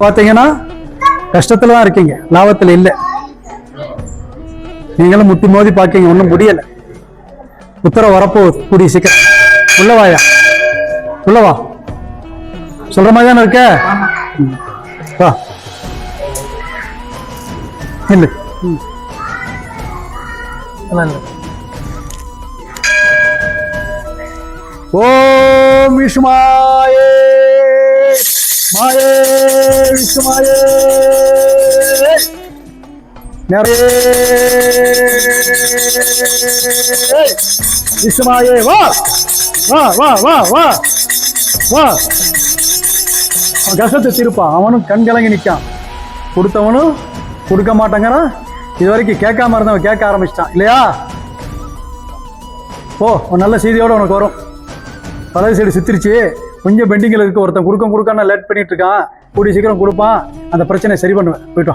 பார்த்தீங்கன்னா கஷ்டத்துல தான் இருக்கீங்க. லாபத்துல இல்லை. நீங்களும் முட்டி மோதி பார்க்கீங்க ஒன்றும் முடியல. உத்தரவு வரப்போகுது. கூடிய சீக்கிரம். உள்ளவாயா உள்ளவா சொல்ற மாதிரி தானே இருக்க. வா. இல்லை ஓம் விஷ்மாயே மாயே. விஷ்ணுமாயே நிறைய விஷ்மாயே வா. வா வா வா வா. வா. கசத்தை திருப்பான். அவனும் கண் கலங்கி நிற்கான். கொடுத்தவனும் கொடுக்க மாட்டேங்கிறான். இது வரைக்கும் கேட்காம இருந்தவன் கேட்க ஆரம்பிச்சிட்டான். இல்லையா? ஓ ஒரு நல்ல செய்தியோட உனக்கு வரும். பழைய சைடு சித்திரிச்சு. கொஞ்சம் பெண்டிங்கில் இருக்க. ஒருத்தன் கொடுக்க கொடுக்காம லேட் பண்ணிட்டு இருக்கான். கூடிய சீக்கிரம் கொடுப்பான். அந்த பிரச்சனையை சரி பண்ணுவேன். போயிட்டு